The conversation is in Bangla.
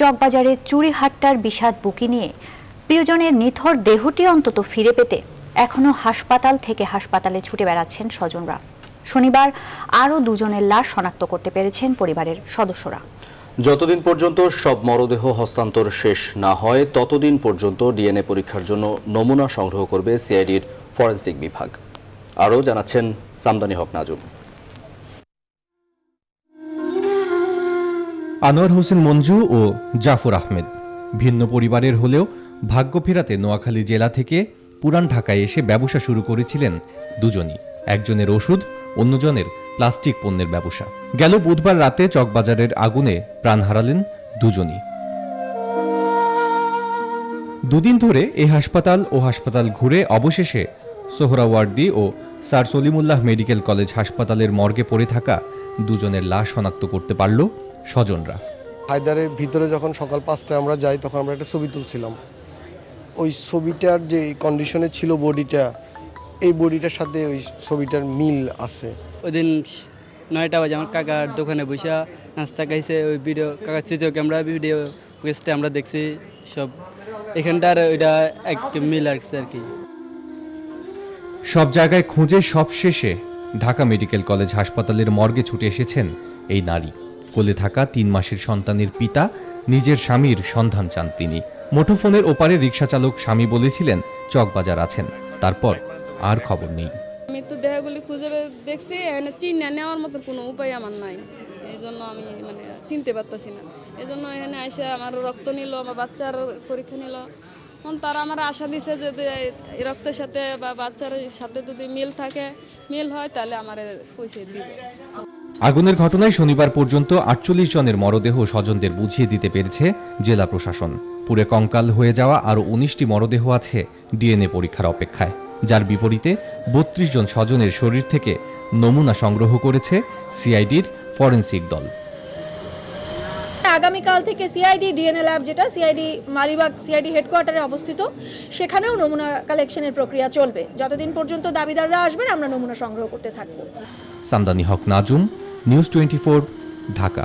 চকবাজারে চুরিহাট্টার বিষাদ বুকি নিয়ে। প্রিয়জনের নিথর দেহটি অন্তত ফিরে পেতে এখনও হাসপাতাল থেকে হাসপাতালে ছুটে বেড়াচ্ছেন স্বজনরা। শনিবার আরও দুজনের লাশ শনাক্ত করতে পেরেছেন পরিবারের সদস্যরা। যতদিন পর্যন্ত সব মরদেহ হস্তান্তর শেষ না হয়, ততদিন পর্যন্ত ডিএনএ পরীক্ষার জন্য নমুনা সংগ্রহ করবে সিআইডির ফরেন্সিক বিভাগ। আরও জানাচ্ছেন সামদানি হক নাজুম। আনোয়ার হোসেন মঞ্জু ও জাফর আহমেদ। ভিন্ন পরিবারের হলেও ভাগ্য ফেরাতে নোয়াখালী জেলা থেকে পুরান ঢাকায় এসে ব্যবসা শুরু করেছিলেন দুজনই। একজনের ওষুধ, অন্যজনের প্লাস্টিক পণ্যের ব্যবসা। গেল বুধবার রাতে চকবাজারের আগুনে প্রাণ হারালেন দুজনই। দুদিন ধরে এই হাসপাতাল ও হাসপাতাল ঘুরে অবশেষে সোহরাওয়ার্দী ও স্যার সলিমুল্লাহ মেডিকেল কলেজ হাসপাতালের মর্গে পড়ে থাকা দুজনের লাশ শনাক্ত করতে পারল স্বজনরা। হায়দারের ভিতরে যখন সকাল পাঁচটায় আমরা যাই তখন আমরা একটা ছবি তুলছিলাম। ওই ছবিটার যে কন্ডিশনে ছিল বডিটা এই বডিটার সাথে ওই ছবিটার মিল আছে। ওই দিন নয়টা বাজে আমার কাকার দোকানে বসে নাস্তা খাইছে ওই ভিডিও কাকার চিত্র ক্যামেরা ভিডিও ফুটেজটা আমরা দেখছি সব এখানটার ওইটা এক মিল আসছে আর কি। সব জায়গায় খুঁজে সবশেষে ঢাকা মেডিকেল কলেজ হাসপাতালের মর্গে ছুটে এসেছেন এই নারী। কোলে থাকা তিন মাসের সন্তানের পিতা, নিজের স্বামীর সন্ধান চান তিনি। মুঠোফোনের ওপারে রিক্সা চালক স্বামী বলেছিলেন, চকবাজার আছেন। তারপর আর খবর নেই। মৃত্যু দেহগুলি খুঁজে দেখছি চিনে নেওয়ার মতো কোনো উপায় আমার নাই। এই জন্য আমি মানে চিনতে পারতেছি না। এই জন্য এখানে এসে আমার রক্ত নিল, আমার বাচ্চার পরীক্ষা নিল। তারা আমার আশা দিছে যে যে রক্তের সাথে বা বাচ্চার সাথে যদি মিল থাকে, মিল হয়, তাহলে আমার পয়সা দিবে। আগুনের ঘটনায় শনিবার পর্যন্ত আটচল্লিশ জনের মরদেহ স্বজনদের বুঝিয়ে দিতে পেরেছে জেলা প্রশাসন। পুরে কঙ্কাল হয়ে যাওয়া আরও উনিশটি মরদেহ আছে ডিএনএ পরীক্ষার অপেক্ষায়। যার বিপরীতে বত্রিশ জন স্বজনের শরীর থেকে নমুনা সংগ্রহ করেছে সিআইডির ফরেন্সিক দল। আগামীকাল থেকে সিআইডি ডিএনএ ল্যাব যেটা সিআইডি মালিবাগ সিআইডি হেডকোয়ার্টারে অবস্থিত, সেখানেও নমুনা কালেকশনের প্রক্রিয়া চলবে। যতদিন পর্যন্ত দাবিদাররা আসবেন, আমরা নমুনা সংগ্রহ করতে থাকব। Samdani Haque Nazum news twenty Dhaka.